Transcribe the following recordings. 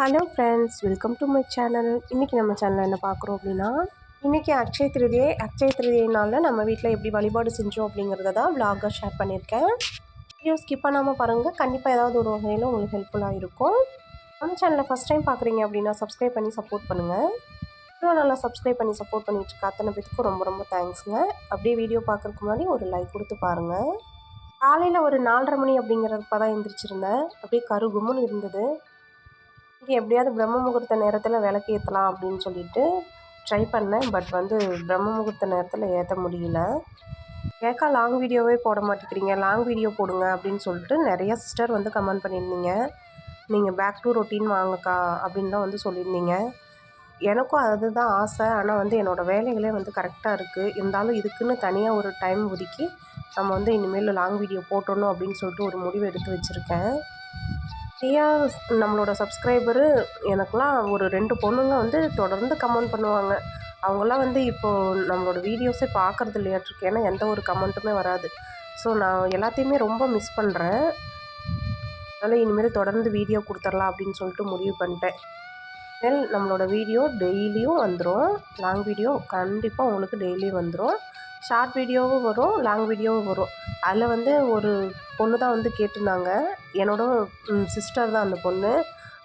Hello friends welcome to my channel இன்றைக்கி நம்ம சேனலில் என்ன பார்க்குறோம் அப்படின்னா இன்றைக்கி அக்ஷய திருதியை அக்ஷய திருதியினால் நம்ம வீட்டில் எப்படி வழிபாடு செஞ்சோம் அப்படிங்கிறத தான் விலாகாக ஷேர் பண்ணியிருக்கேன். வீடியோ ஸ்கிப் பண்ணாமல் பாருங்கள் கண்டிப்பாக ஏதாவது ஒரு வகையில் உங்களுக்கு ஹெல்ப்ஃபுல்லாக இருக்கும். நம்ம சேனலில் ஃபஸ்ட் டைம் பார்க்குறீங்க அப்படின்னா சப்ஸ்கிரைப் பண்ணி சப்போர்ட் பண்ணுங்கள் இவ்வளோ நல்லா சப்ஸ்கிரைப் பண்ணி சப்போர்ட் பண்ணிட்டு இருக்க அத்தனை பேத்துக்கும் ரொம்ப ரொம்ப தேங்க்ஸுங்க அப்படியே வீடியோ பார்க்குறதுக்கு முன்னாடி ஒரு லைக் கொடுத்து பாருங்கள் காலையில் ஒரு நாலரை மணி அப்படிங்கிறப்ப தான் எழுந்திரிச்சிருந்தேன் அப்படியே கருகுமுன்னு இருந்தது. எப்படியாவது பிரம்ம முகூர்த்த நேரத்தில் விளக்கு ஏற்றலாம் அப்படின்னு சொல்லிட்டு ட்ரை பண்ணேன். பட் வந்து பிரம்ம முகூர்த்த நேரத்தில் ஏற்ற முடியல. ஏக்கா லாங் வீடியோவே போட மாட்டேங்கிறீங்க. லாங் வீடியோ போடுங்க அப்படின்னு சொல்லிட்டு நிறைய சிஸ்டர் வந்து கமெண்ட் பண்ணியிருந்தீங்க. நீங்கள் பேக் டு ரொட்டீன் வாங்கக்கா அப்படின்லாம் தான் வந்து சொல்லியிருந்தீங்க. எனக்கும் அதுதான் ஆசை. ஆனால் வந்து என்னோடய வேலைகளே வந்து கரெக்டாக இருக்குது இருந்தாலும் இதுக்குன்னு தனியாக ஒரு டைம் ஒதுக்கி நம்ம வந்து இனிமேல் லாங் வீடியோ போட்டணும் அப்படின்னு சொல்லிட்டு ஒரு முடிவு எடுத்து வச்சுருக்கேன். நிறையா நம்மளோட சப்ஸ்கிரைபரு எனக்கெலாம் ஒரு ரெண்டு பொண்ணுங்க வந்து தொடர்ந்து கமெண்ட் பண்ணுவாங்க. அவங்களாம் வந்து இப்போது நம்மளோட வீடியோஸே பார்க்குறது இல்லையாட்டிருக்கு ஏன்னா எந்த ஒரு கமெண்ட்டுமே வராது. ஸோ நான் எல்லாத்தையுமே ரொம்ப மிஸ் பண்ணுறேன் அதனால் இனிமேல் தொடர்ந்து வீடியோ கொடுத்துர்லாம் அப்படின்னு சொல்லிட்டு முடிவு பண்ணிட்டேன். தென் நம்மளோட வீடியோ டெய்லியும் வந்துடும் லாங் வீடியோ கண்டிப்பாக உங்களுக்கு டெய்லியும் வந்துடும் ஷார்ட் வீடியோவும் வரும் லாங் வீடியோவும் வரும். அதில் வந்து ஒரு பொண்ணு தான் வந்து கேட்டிருந்தாங்க. என்னோட சிஸ்டர் தான் அந்த பொண்ணு.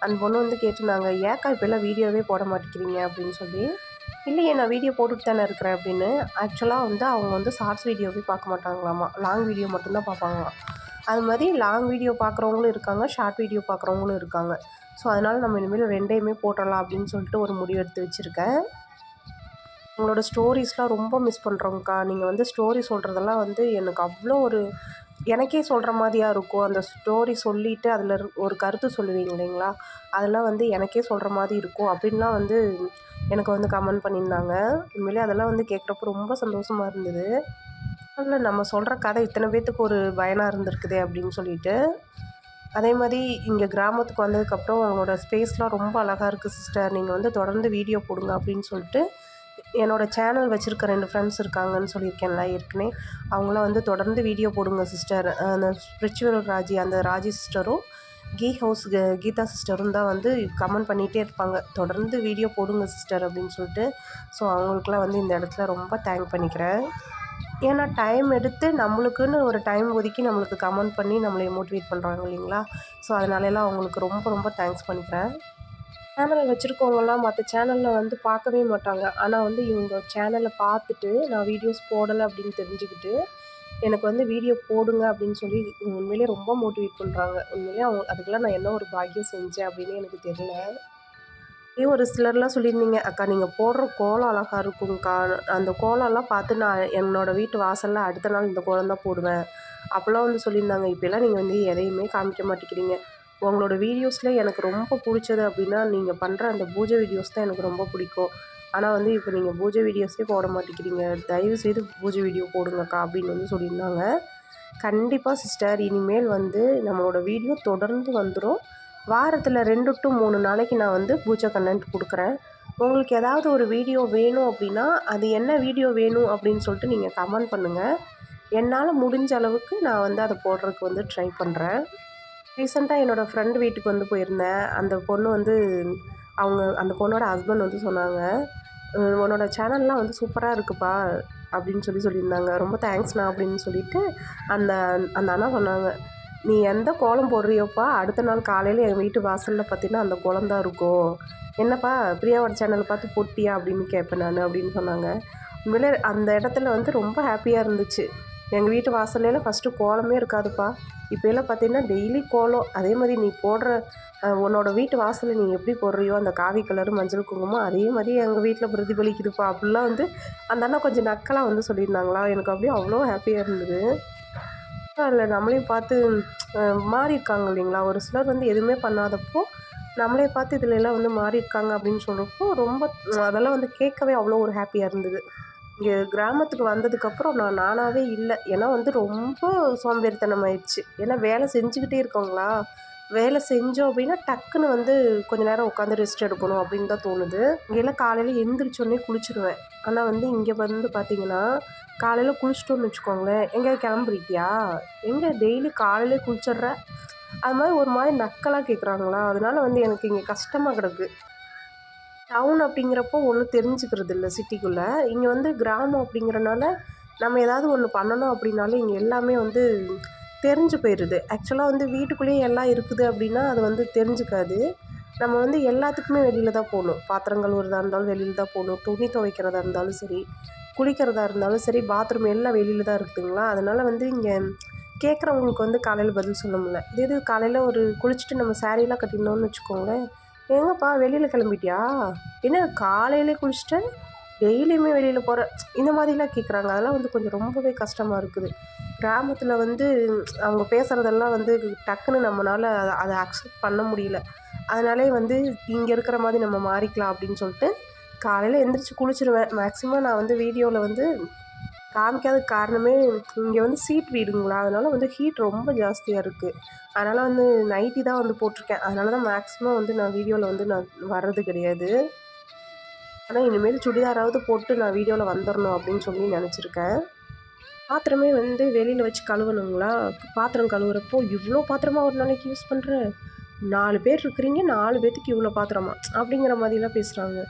அந்த பொண்ணு வந்து கேட்டிருந்தாங்க ஏக்கா இப்போல்லாம் வீடியோவே போட மாட்டேங்கிறீங்க அப்படின்னு சொல்லி. இல்லையே நான் வீடியோ போட்டுட்டு தானே இருக்கிறேன் அப்படின்னு. ஆக்சுவலாக வந்து அவங்க வந்து ஷார்ட்ஸ் வீடியோவே பார்க்க மாட்டாங்களாமா. லாங் வீடியோ மட்டும்தான் பார்ப்பாங்களாம். அது மாதிரி லாங் வீடியோ பார்க்குறவங்களும் இருக்காங்க ஷார்ட் வீடியோ பார்க்குறவங்களும் இருக்காங்க. ஸோ அதனால் நம்ம இனிமேல் ரெண்டையுமே போட்டுடலாம் அப்படின்னு சொல்லிட்டு ஒரு முடிவு எடுத்து வச்சுருக்கேன். உங்களோட ஸ்டோரிஸ்லாம் ரொம்ப மிஸ் பண்ணுறோங்க்கா நீங்கள் வந்து ஸ்டோரி சொல்கிறதெல்லாம் வந்து எனக்கு அவ்வளோ ஒரு எனக்கே சொல்கிற மாதிரியாக இருக்கும். அந்த ஸ்டோரி சொல்லிவிட்டு அதில் ஒரு கருத்து சொல்லுவீங்க இல்லைங்களா? அதெல்லாம் வந்து எனக்கே சொல்கிற மாதிரி இருக்கும். அப்படின்லாம் வந்து எனக்கு வந்து கமெண்ட் பண்ணியிருந்தாங்க. உண்மையிலே அதெல்லாம் வந்து கேட்குறப்ப ரொம்ப சந்தோஷமாக இருந்தது. அதில் நம்ம சொல்கிற கதை இத்தனை பேர்த்துக்கு ஒரு பயனாக இருந்திருக்குதே அப்படின்னு சொல்லிட்டு. அதே மாதிரி இங்கே கிராமத்துக்கு வந்ததுக்கப்புறம் அவங்களோட ஸ்பேஸ்லாம் ரொம்ப அழகாக இருக்குது சிஸ்டர் நீங்கள் வந்து தொடர்ந்து வீடியோ போடுங்க அப்படின்னு சொல்லிட்டு என்னோடய சேனல் வச்சுருக்க ரெண்டு ஃப்ரெண்ட்ஸ் இருக்காங்கன்னு சொல்லியிருக்கேன்ல ஏற்கனவே. அவங்களாம் வந்து தொடர்ந்து வீடியோ போடுங்க சிஸ்டர் அந்த ஸ்பிரிச்சுவல் ராஜி அந்த ராஜி சிஸ்டரும் கீ ஹவுஸ் கீதா சிஸ்டரும் தான் வந்து கமெண்ட் பண்ணிகிட்டே இருப்பாங்க. தொடர்ந்து வீடியோ போடுங்க சிஸ்டர் அப்படின்னு சொல்லிட்டு. ஸோ அவங்களுக்குலாம் வந்து இந்த இடத்துல ரொம்ப தேங்க் பண்ணிக்கிறேன். ஏன்னா டைம் எடுத்து நம்மளுக்குன்னு ஒரு டைம் ஒதுக்கி நம்மளுக்கு கமெண்ட் பண்ணி நம்மளை மோட்டிவேட் பண்ணுறாங்க இல்லைங்களா? ஸோ அதனாலலாம் அவங்களுக்கு ரொம்ப ரொம்ப தேங்க்ஸ் பண்ணிக்கிறேன். சேனல் வச்சுருக்கவங்கலாம் மற்ற சேனலில் வந்து பார்க்கவே மாட்டாங்க. ஆனால் வந்து இவங்க சேனலை பார்த்துட்டு நான் வீடியோஸ் போடலை அப்படின்னு தெரிஞ்சுக்கிட்டு எனக்கு வந்து வீடியோ போடுங்க அப்படின்னு சொல்லி உண்மையிலே ரொம்ப மோட்டிவேட் பண்ணுறாங்க உண்மையிலே அவங்க அதுக்கெல்லாம் நான் என்ன ஒரு பாக்கியம் செஞ்சேன் அப்படின்னு எனக்கு தெரியல. இதே ஒரு சிலர்லாம் சொல்லியிருந்தீங்க அக்கா நீங்கள் போடுற கோலம் அழகாக இருக்குங்க்கா அந்த கோலம்லாம் பார்த்து நான் என்னோடய வீட்டு வாசலில் அடுத்த நாள் இந்த கோலம் தான் போடுவேன். அப்போல்லாம் வந்து சொல்லியிருந்தாங்க இப்போல்லாம் நீங்கள் வந்து எதையுமே காமிக்க மாட்டேங்கிறீங்க. உங்களோட வீடியோஸில் எனக்கு ரொம்ப பிடிச்சது அப்படின்னா நீங்கள் பண்ணுற அந்த பூஜை வீடியோஸ் தான் எனக்கு ரொம்ப பிடிக்கும். ஆனால் வந்து இப்போ நீங்கள் பூஜை வீடியோஸே போட மாட்டேங்கிறீங்க. தயவு செய்து பூஜை வீடியோ போடுங்கக்கா அப்படின்னு வந்து சொல்லியிருந்தாங்க. கண்டிப்பாக சிஸ்டர். இனிமேல் வந்து நம்மளோட வீடியோ தொடர்ந்து வந்துடும் வாரத்தில் ரெண்டு டு மூணு நாளைக்கு நான் வந்து பூஜை கண்டென்ட் கொடுக்குறேன். உங்களுக்கு ஏதாவது ஒரு வீடியோ வேணும் அப்படின்னா அது என்ன வீடியோ வேணும் அப்படின்னு சொல்லிட்டு நீங்கள் கமெண்ட் பண்ணுங்கள் என்னால் முடிஞ்ச அளவுக்கு நான் வந்து அதை போடுறதுக்கு வந்து ட்ரை பண்ணுறேன் ரீசெண்டாக என்னோடய ஃப்ரெண்டு வீட்டுக்கு வந்து போயிருந்தேன். அந்த பொண்ணு வந்து அவங்க அந்த பொண்ணோட ஹஸ்பண்ட் வந்து சொன்னாங்க உன்னோட சேனல்லாம் வந்து சூப்பராக இருக்குப்பா அப்படின்னு சொல்லி சொல்லியிருந்தாங்க. ரொம்ப தேங்க்ஸ்ண்ணா அப்படின்னு சொல்லிட்டு அந்த அந்த அண்ணா சொன்னாங்க நீ எந்த கோலம் போடுறியோப்பா? அடுத்த நாள் காலையில் எங்கள் வீட்டு வாசலில் பார்த்தீங்கன்னா அந்த கோலம் தான் இருக்கும். என்னப்பா பிரியாவோட சேனலை பார்த்து போட்டியா? அப்படின்னு கேட்பேன் நான் அப்படின்னு சொன்னாங்க. உண்மையிலே அந்த இடத்துல வந்து ரொம்ப ஹாப்பியாக இருந்துச்சு. எங்கள் வீட்டு வாசல்லாம் ஃபஸ்ட்டு கோலமே இருக்காதுப்பா. இப்போ எல்லாம் பார்த்தீங்கன்னா டெய்லி கோலம். அதே மாதிரி நீ போடுற உன்னோட வீட்டு வாசலில் நீ எப்படி போடுறியோ அந்த காவி கலரு மஞ்சள் குங்குமம் அதே மாதிரி எங்கள் வீட்டில் பிரதிபலிக்குதுப்பா. அப்படிலாம் வந்து அந்த அண்ணா கொஞ்சம் நக்கலாக வந்து சொல்லியிருந்தாங்களா? எனக்கு அப்படியே அவ்வளோ ஹாப்பியாக இருந்தது. அதில் நம்மளையும் பார்த்து மாறியிருக்காங்க இல்லைங்களா? ஒரு சிலர் வந்து எதுவுமே பண்ணாதப்போ நம்மளே பார்த்து இதில் எல்லாம் வந்து மாறியிருக்காங்க அப்படின்னு சொல்கிறப்போ ரொம்ப அதெல்லாம் வந்து கேட்கவே அவ்வளோ ஒரு ஹாப்பியாக இருந்தது. இங்கே கிராமத்துக்கு வந்ததுக்கப்புறம் நான் நானாகவே இல்லை. ஏன்னா வந்து ரொம்ப சோம்பேறித்தனம் ஆயிடுச்சு ஏன்னா வேலை செஞ்சுக்கிட்டே இருக்கோங்களா வேலை செஞ்சோம் அப்படின்னா டக்குன்னு வந்து கொஞ்ச நேரம் உட்காந்து ரெஸ்ட் எடுக்கணும் அப்படின்னு தான் தோணுது. இங்கெல்லாம் காலையில் எந்திரிச்சோடனே குளிச்சிடுவேன் ஆனால் வந்து இங்கே வந்து பார்த்தீங்கன்னா காலையில் குளிச்சிட்டோன்னு வச்சுக்கோங்களேன். எங்கேயாவது கிளம்புறிக்கியா எங்கே டெய்லி காலையிலே குளிச்சிட்ற? அது மாதிரி ஒரு மாதிரி நக்கலாக கேட்குறாங்களா அதனால வந்து எனக்கு இங்கே கஷ்டமாக கிடக்கு. டவுன் அப்படிங்கிறப்போ ஒன்றும் தெரிஞ்சுக்கிறது இல்லை சிட்டிக்குள்ளே இங்கே வந்து கிராமம் அப்படிங்கிறனால நம்ம ஏதாவது ஒன்று பண்ணணும் அப்படின்னாலும் இங்கே எல்லாமே வந்து தெரிஞ்சு போயிடுது ஆக்சுவலாக வந்து வீட்டுக்குள்ளேயே எல்லாம் இருக்குது அப்படின்னா அது வந்து தெரிஞ்சுக்காது. நம்ம வந்து எல்லாத்துக்குமே வெளியில் தான் போகணும். பாத்திரம் கழுவுறதா இருந்தாலும் வெளியில் தான் போகணும். துணி துவைக்கிறதா இருந்தாலும் சரி குளிக்கிறதா இருந்தாலும் சரி பாத்ரூம் எல்லாம் வெளியில் தான் இருக்குதுங்களா? அதனால் வந்து இங்கே கேட்குறவங்களுக்கு வந்து காலையில் பதில் சொல்ல முடியல. இதே இது காலையில் ஒரு குளிச்சுட்டு நம்ம சாரீலாம் கட்டினோம்னு வச்சுக்கோங்களேன். எங்கப்பா வெளியில் கிளம்பிட்டியா? என்ன காலையிலே குளிச்சுட்டு டெய்லியுமே வெளியில் போகிற இந்த மாதிரிலாம் கேட்குறாங்க அதெல்லாம் வந்து கொஞ்சம் ரொம்பவே கஷ்டமாக இருக்குது. கிராமத்தில் வந்து அவங்க பேசுகிறதெல்லாம் வந்து டக்குன்னு நம்மளால் அதை அதை அக்செப்ட் பண்ண முடியல. அதனாலே வந்து இங்கே இருக்கிற மாதிரி நம்ம மாறிக்கலாம் அப்படின்னு சொல்லிட்டு காலையில் எந்திரிச்சு குளிச்சிடுவேன் மேக்ஸிமம் நான் வந்து வீடியோவில் வந்து காமிக்காத காரணமே இங்கே வந்து சீட் வீடுங்களா? அதனால் வந்து ஹீட் ரொம்ப ஜாஸ்தியாக இருக்குது அதனால் வந்து நைட்டி தான் வந்து போட்டிருக்கேன். அதனால தான் மேக்ஸிமம் வந்து நான் வீடியோவில் வந்து நான் வர்றது கிடையாது. ஆனால் இனிமேல் சுடிதாராவது போட்டு நான் வீடியோவில் வந்துடணும் அப்படின்னு சொல்லி நினச்சிருக்கேன். பாத்திரமே வந்து வெளியில் வச்சு கழுவணுங்களா? பாத்திரம் கழுவுறப்போ இவ்வளோ பாத்திரமா ஒரு நாளைக்கு யூஸ் பண்ணுற நாலு பேர் இருக்கிறீங்க நாலு பேர்த்துக்கு இவ்வளோ பாத்திரமா? அப்படிங்கிற மாதிரிலாம் பேசுகிறாங்க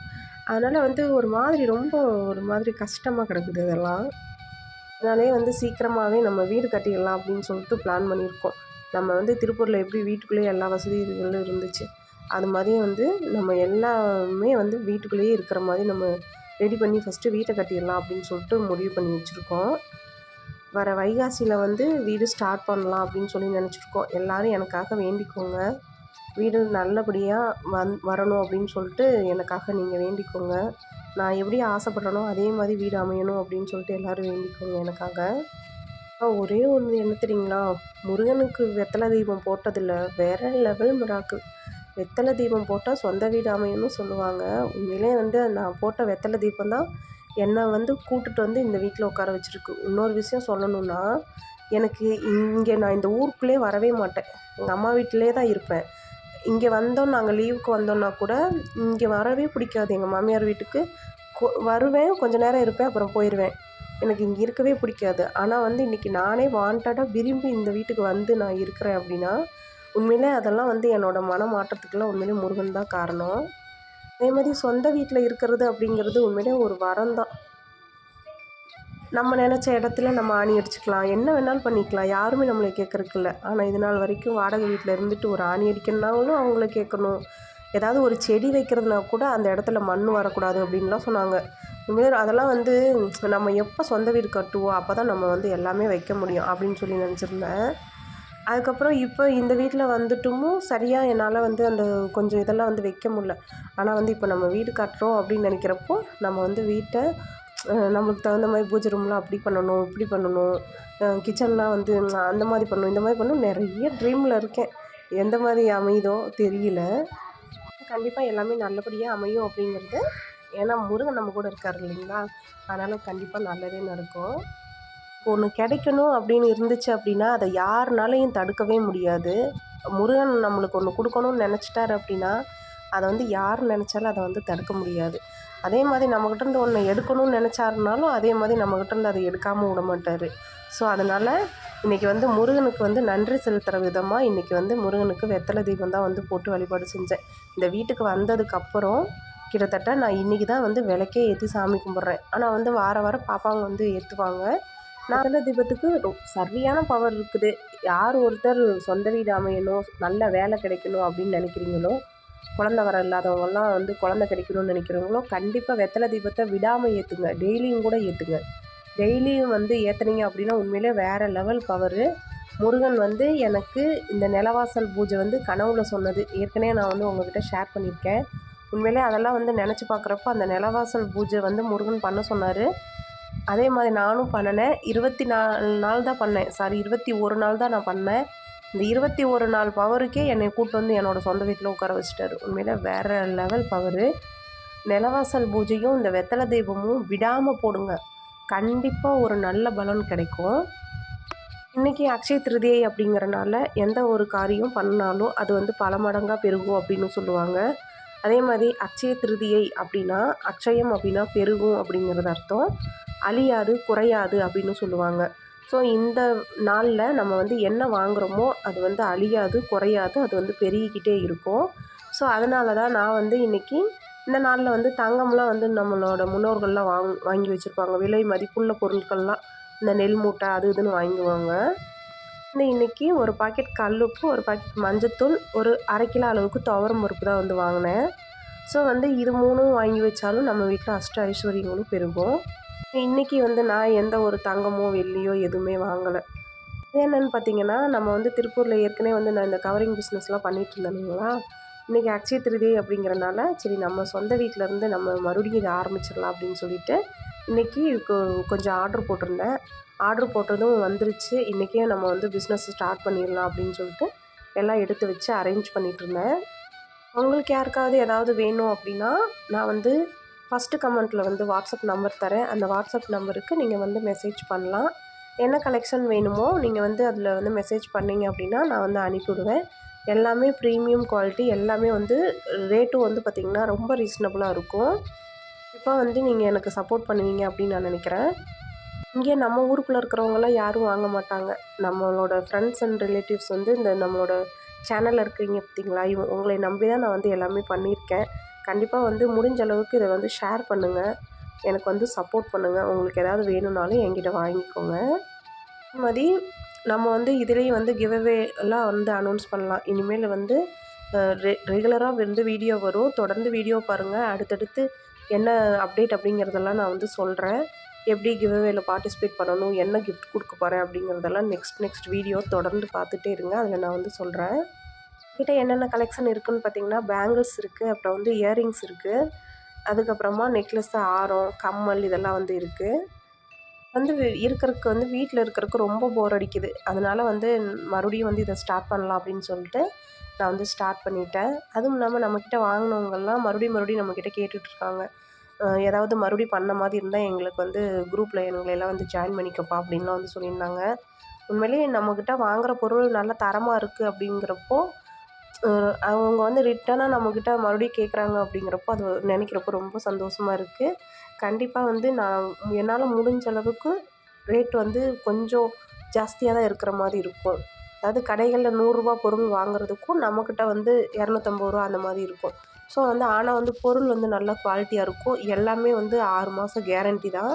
அதனால் வந்து ஒரு மாதிரி ரொம்ப ஒரு மாதிரி கஷ்டமாக கிடக்குது இதெல்லாம். அதனாலே வந்து சீக்கிரமாகவே நம்ம வீடு கட்டிடலாம் அப்படின்னு சொல்லிட்டு பிளான் பண்ணியிருக்கோம். நம்ம வந்து திருப்பூரில் எப்படி வீட்டுக்குள்ளேயே எல்லா வசதிகளும் இருந்துச்சு அது மாதிரியே வந்து நம்ம எல்லாமே வந்து வீட்டுக்குள்ளேயே இருக்கிற மாதிரி நம்ம ரெடி பண்ணி ஃபஸ்ட்டு வீட்டை கட்டிடலாம் அப்படின்னு சொல்லிட்டு முடிவு பண்ணி வச்சுருக்கோம். வர வைகாசியில் வந்து வீடு ஸ்டார்ட் பண்ணலாம் அப்படின்னு சொல்லி நினச்சிருக்கோம். எல்லோரும் எனக்காக வேண்டிக்கோங்க. வீடு நல்லபடியாக வந் வரணும் அப்படின்னு சொல்லிட்டு எனக்காக நீங்கள் வேண்டிக்கோங்க. நான் எப்படி ஆசைப்பட்றேனோ அதே மாதிரி வீடு அமையணும் அப்படின்னு சொல்லிட்டு எல்லோரும் வேண்டிக்கோங்க எனக்காக. ஒரே ஒன்று என்ன தெரியுங்களா? முருகனுக்கு வெத்தலை தீபம் போட்டதில்ல. வேறு லெவல் மிராக்கு வெத்தலை தீபம் போட்டால் சொந்த வீடு அமையணும்னு சொல்லுவாங்க. உண்மையிலே வந்து நான் போட்ட வெத்தலை தீபம் தான் என்னை வந்து கூட்டுட்டு வந்து இந்த வீட்டில் உட்கார வச்சுருக்கு. இன்னொரு விஷயம் சொல்லணுன்னா எனக்கு இங்கே நான் இந்த ஊருக்குள்ளே வரவே மாட்டேன். எங்கள் அம்மா வீட்டிலே தான் இருப்பேன். இங்கே வந்தோம் நாங்கள் லீவுக்கு வந்தோம்னா கூட இங்கே வரவே பிடிக்காது. எங்கள் மாமியார் வீட்டுக்கு கொ வருவேன் கொஞ்ச நேரம் இருப்பேன் அப்புறம் போயிடுவேன் எனக்கு இங்கே இருக்கவே பிடிக்காது. ஆனால் வந்து இன்றைக்கி நானே வாண்டடாக விரும்பி இந்த வீட்டுக்கு வந்து நான் இருக்கிறேன் அப்படின்னா உண்மையிலே அதெல்லாம் வந்து என்னோடய மன மாற்றத்துக்கெல்லாம் உண்மையிலே முருகன் தான் காரணம். அதே மாதிரி சொந்த வீட்டில் இருக்கிறது அப்படிங்கிறது உண்மையிலே ஒரு வரம் தான். நம்ம நினச்ச இடத்துல நம்ம ஆணி அடிச்சுக்கலாம். என்ன வேணாலும் பண்ணிக்கலாம். யாருமே நம்மளை கேட்குறக்கில்ல ஆனால் இது நாள் வரைக்கும் வாடகை வீட்டில் இருந்துட்டு ஒரு ஆணி அடிக்கணுன்னாலும் அவங்கள கேட்கணும் ஏதாவது ஒரு செடி வைக்கிறதுனா கூட அந்த இடத்துல மண் வரக்கூடாது அப்படின்லாம் சொன்னாங்க. அதெல்லாம் வந்து நம்ம எப்போ சொந்த வீடு கட்டுவோம் அப்போ தான் நம்ம வந்து எல்லாமே வைக்க முடியும் அப்படின்னு சொல்லி நினச்சிருந்தேன். அதுக்கப்புறம் இப்போ இந்த வீட்டில் வந்துட்டும் சரியாக என்னால் வந்து அந்த கொஞ்சம் இதெல்லாம் வந்து வைக்க முடில ஆனால் வந்து இப்போ நம்ம வீடு கட்டுறோம் அப்படின்னு நினைக்கிறப்போ நம்ம வந்து வீட்டை நம்மளுக்கு தகுந்த மாதிரி பூஜை ரூம்லாம் அப்படி பண்ணணும் இப்படி பண்ணணும். கிச்சன்லாம் வந்து அந்த மாதிரி பண்ணணும் இந்த மாதிரி பண்ணணும். நிறைய ட்ரீமில் இருக்கேன். எந்த மாதிரி அமையுதோ தெரியல. கண்டிப்பாக எல்லாமே நல்லபடியாக அமையும் அப்படிங்கிறது. ஏன்னா முருகன் நம்ம கூட இருக்கார் இல்லைங்களா? அதனால் கண்டிப்பாக நல்லதே நடக்கும். ஒன்று கிடைக்கணும் அப்படின்னு இருந்துச்சு அப்படின்னா அதை யாருனாலையும் தடுக்கவே முடியாது. முருகன் நம்மளுக்கு ஒன்று கொடுக்கணும்னு நினச்சிட்டாரு அப்படின்னா அதை வந்து யார் நினச்சாலும் அதை வந்து தடுக்க முடியாது. அதே மாதிரி நம்மக்கிட்டேருந்து ஒன்று எடுக்கணும்னு நினச்சாருனாலும் அதே மாதிரி நம்மக்கிட்டேருந்து அதை எடுக்காமல் விட மாட்டார். ஸோ அதனால் இன்றைக்கி வந்து முருகனுக்கு வந்து நன்றி செலுத்துகிற விதமாக இன்றைக்கி வந்து முருகனுக்கு வெத்தலை தீபம் தான் வந்து போட்டு வழிபாடு செஞ்சேன். இந்த வீட்டுக்கு வந்ததுக்கப்புறம் கிட்டத்தட்ட நான் இன்றைக்கி தான் வந்து விளக்கே ஏற்றி சாமி கும்பிட்றேன். ஆனால் வந்து வார வாரம் பாப்பாங்க வந்து ஏற்றுவாங்க நான் வெத்தலை தீபத்துக்கு சரியான பவர் இருக்குது. யார் ஒருத்தர் சொந்த வீடு அமையணும் நல்ல வேலை கிடைக்கணும் அப்படின்னு நினைக்கிறீங்களோ குழந்த வர இல்லாதவங்கெல்லாம் வந்து குழந்த கிடைக்கணும்னு நினைக்கிறவங்களோ கண்டிப்பாக வெத்தலை தீபத்தை விடாமல் ஏற்றுங்க டெய்லியும் கூட ஏற்றுங்க டெய்லியும் வந்து ஏற்றுனீங்க அப்படின்னா உண்மையிலே வேறு லெவல் பவரு முருகன் வந்து எனக்கு இந்த நிலவாசல் பூஜை வந்து கனவுல சொன்னது. ஏற்கனவே நான் வந்து உங்ககிட்ட ஷேர் பண்ணியிருக்கேன். உண்மையிலே அதெல்லாம் வந்து நினச்சி பார்க்குறப்ப அந்த நிலவாசல் பூஜை வந்து முருகன் பண்ண சொன்னார். அதே மாதிரி நானும் பண்ணினேன். இருபத்தி நாலு நாள் தான் பண்ணேன். சாரி இருபத்தி ஒரு நாள் தான் நான் பண்ணேன். இந்த இருபத்தி ஒரு நாள் பவருக்கே என்னை கூப்பிட்டு வந்து என்னோடய சொந்த வீட்டில் உட்கார வச்சுட்டாரு. உண்மையில வேறு லெவல் பவரு. நிலவாசல் பூஜையும் இந்த வெத்தலை தெய்வமும் விடாமல் போடுங்க. கண்டிப்பாக ஒரு நல்ல பலன் கிடைக்கும். இன்றைக்கி அக்ஷய திருதியை அப்படிங்கிறனால எந்த ஒரு காரியம் பண்ணாலும் அது வந்து பல மடங்காக பெருகும் அப்படின்னு சொல்லுவாங்க. அதே மாதிரி அக்ஷய திருதியை அப்படின்னா அக்ஷயம் அப்படின்னா பெருகும் அப்படிங்கிறது அர்த்தம். அழியாது குறையாது அப்படின்னு சொல்லுவாங்க. ஸோ இந்த நாளில் நம்ம வந்து என்ன வாங்குகிறோமோ அது வந்து அழியாது குறையாது அது வந்து பெருகிக்கிட்டே இருக்கும். ஸோ அதனால தான் நான் வந்து இன்றைக்கி இந்த நாளில் வந்து தங்கம்லாம் வந்து நம்மளோட முன்னோர்கள்லாம் வாங் வாங்கி வச்சுருப்பாங்க. விலை மதிப்புள்ள பொருட்கள்லாம் இந்த நெல் மூட்டை அது இதுன்னு வாங்குவாங்க இந்த இன்றைக்கி ஒரு பாக்கெட் கல்லுப்பு ஒரு பாக்கெட் மஞ்சத்தூள் ஒரு அரை கிலோ அளவுக்கு துவரம் பருப்பு தான் வந்து வாங்கினேன். ஸோ வந்து இது மூணும் வாங்கி வச்சாலும் நம்ம வீட்டில் அஷ்ட ஐஸ்வர்யங்களும் பெருகும். இன்றைக்கி வந்து நான் எந்த ஒரு தங்கமோ வெள்ளியோ எதுவுமே வாங்கலை. இது என்னென்னு பார்த்தீங்கன்னா நம்ம வந்து திருப்பூரில் ஏற்கனவே வந்து நான் இந்த கவரிங் பிஸ்னஸ்லாம் பண்ணிகிட்டு இருந்தேன் இல்லைங்களா? இன்றைக்கி அக்ஷய திருதி அப்படிங்கிறனால சரி நம்ம சொந்த வீட்டிலேருந்து நம்ம மறுபடியும் இதை ஆரம்பிச்சிடலாம் அப்படின்னு சொல்லிட்டு இன்றைக்கி கொஞ்சம் ஆர்டர் போட்டிருந்தேன். ஆர்ட்ரு போட்டதும் வந்துருச்சு. இன்றைக்கே நம்ம வந்து பிஸ்னஸ் ஸ்டார்ட் பண்ணிடலாம் அப்படின்னு சொல்லிட்டு எல்லாம் எடுத்து வச்சு அரேஞ்ச் பண்ணிகிட்ருந்தேன் உங்களுக்கு யாருக்காவது ஏதாவது வேணும் அப்படின்னா நான் வந்து ஃபஸ்ட்டு கமெண்ட்டில் வந்து வாட்ஸ்அப் நம்பர் தரேன். அந்த வாட்ஸ்அப் நம்பருக்கு நீங்கள் வந்து மெசேஜ் பண்ணலாம். என்ன கலெக்ஷன் வேணுமோ நீங்கள் வந்து அதில் வந்து மெசேஜ் பண்ணிங்க அப்படின்னா நான் வந்து அனுப்பிவிடுவேன். எல்லாமே ப்ரீமியம் குவாலிட்டி எல்லாமே வந்து ரேட்டும் வந்து பார்த்திங்கன்னா ரொம்ப ரீசனபுளாக இருக்கும். இப்போ வந்து நீங்கள் எனக்கு சப்போர்ட் பண்ணுவீங்க அப்படின்னு நான் நினைக்கிறேன். இங்கே நம்ம ஊருக்குள்ளே இருக்கிறவங்களாம் யாரும் வாங்க மாட்டாங்க. நம்மளோட ஃப்ரெண்ட்ஸ் அண்ட் ரிலேட்டிவ்ஸ் வந்து இந்த நம்மளோட சேனலில் இருக்கிறீங்க பார்த்தீங்களா இவங்க உங்களை நம்பி தான் நான் வந்து எல்லாமே பண்ணியிருக்கேன். கண்டிப்பாக வந்து முடிஞ்ச அளவுக்கு இதை வந்து ஷேர் பண்ணுங்கள் எனக்கு வந்து சப்போர்ட் பண்ணுங்கள் உங்களுக்கு ஏதாவது வேணும்னாலும் என்கிட்ட வாங்கிக்கோங்க. இது மாதிரி நம்ம வந்து இதுலேயும் வந்து கிவ்அவே எல்லாம் வந்து அனௌன்ஸ் பண்ணலாம். இனிமேல் வந்து ரெ ரெகுலராக வந்து வீடியோ வரும். தொடர்ந்து வீடியோ பாருங்கள் அடுத்தடுத்து என்ன அப்டேட் அப்படிங்கிறதெல்லாம் நான் வந்து சொல்கிறேன் எப்படி கிவ்அவேல பார்ட்டிசிபேட் பண்ணணும்? என்ன கிஃப்ட் கொடுக்க போகிறேன் அப்படிங்கிறதெல்லாம் நெக்ஸ்ட் நெக்ஸ்ட் வீடியோ தொடர்ந்து பார்த்துட்டே இருங்க. அதில் நான் வந்து சொல்கிறேன் கிட்டே என்னென்ன கலெக்ஷன் இருக்குதுன்னு பார்த்தீங்கன்னா பேங்கிள்ஸ் இருக்குது அப்புறம் வந்து இயரிங்ஸ் இருக்குது அதுக்கப்புறமா நெக்லஸ்ஸு ஆரம் கம்மல் இதெல்லாம் வந்து இருக்குது வந்து இருக்கிறதுக்கு வந்து வீட்டில் இருக்கிறதுக்கு ரொம்ப போர் அடிக்குது. அதனால் வந்து மறுபடியும் வந்து இதை ஸ்டார்ட் பண்ணலாம் அப்படின்னு சொல்லிட்டு நான் வந்து ஸ்டார்ட் பண்ணிட்டேன். அதுவும் இல்லாமல் நம்மக்கிட்ட வாங்கினவங்கெல்லாம் மறுபடியும் மறுபடியும் நம்மக்கிட்ட கேட்டுட்ருக்காங்க ஏதாவது மறுபடியும் பண்ண மாதிரி இருந்தால் எங்களுக்கு வந்து குரூப்பில் எங்களையெல்லாம் வந்து ஜாயின் பண்ணிக்கப்பா அப்படின்லாம் வந்து சொல்லியிருந்தாங்க. உண்மையிலேயே நம்மக்கிட்ட வாங்குகிற பொருள் நல்ல தரமாக இருக்குது அப்படிங்கிறப்போ அவங்க வந்து ரிட்டனாக நம்மக்கிட்ட மறுபடியும் கேட்குறாங்க அப்படிங்கிறப்போ அது நினைக்கிறப்போ ரொம்ப சந்தோஷமாக இருக்குது கண்டிப்பாக வந்து நான் என்னால் முடிஞ்ச அளவுக்கு ரேட் வந்து கொஞ்சம் ஜாஸ்தியாக தான் இருக்கிற மாதிரி இருக்கும். அதாவது கடைகளில் நூறுரூவா பொருள் வாங்குறதுக்கும் நம்மக்கிட்ட வந்து இரநூத்தம்பது ரூபா அந்த மாதிரி இருக்கும். ஸோ வந்து ஆனால் வந்து பொருள் வந்து நல்ல குவாலிட்டியாக இருக்கும். எல்லாமே வந்து ஆறு மாதம் கேரண்டி தான்.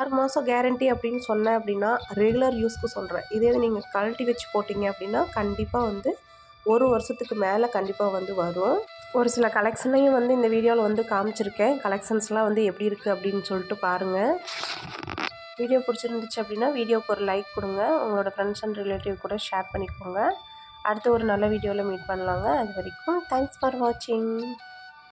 ஆறு மாதம் கேரண்டி அப்படின்னு சொன்னேன் அப்படின்னா ரெகுலர் யூஸ்க்கு சொல்கிறேன் இதே நீங்கள் கழட்டி வச்சு போட்டிங்க அப்படின்னா கண்டிப்பாக வந்து ஒரு வருஷத்துக்கு மேலே கண்டிப்பாக வந்து வரும். ஒரு சில கலெக்ஷனையும் வந்து இந்த வீடியோவில் வந்து காமிச்சிருக்கேன். கலெக்ஷன்ஸ்லாம் வந்து எப்படி இருக்குது அப்படின்னு சொல்லிட்டு பாருங்கள் வீடியோ பிடிச்சிருந்துச்சு அப்படின்னா வீடியோக்கு ஒரு லைக் கொடுங்க. உங்களோட ஃப்ரெண்ட்ஸ் அண்ட் ரிலேட்டிவ் கூட ஷேர் பண்ணிக்கோங்க. அடுத்து ஒரு நல்ல வீடியோவில் மீட் பண்ணலாங்க. அது வரைக்கும் தேங்க்ஸ் ஃபார் வாட்சிங்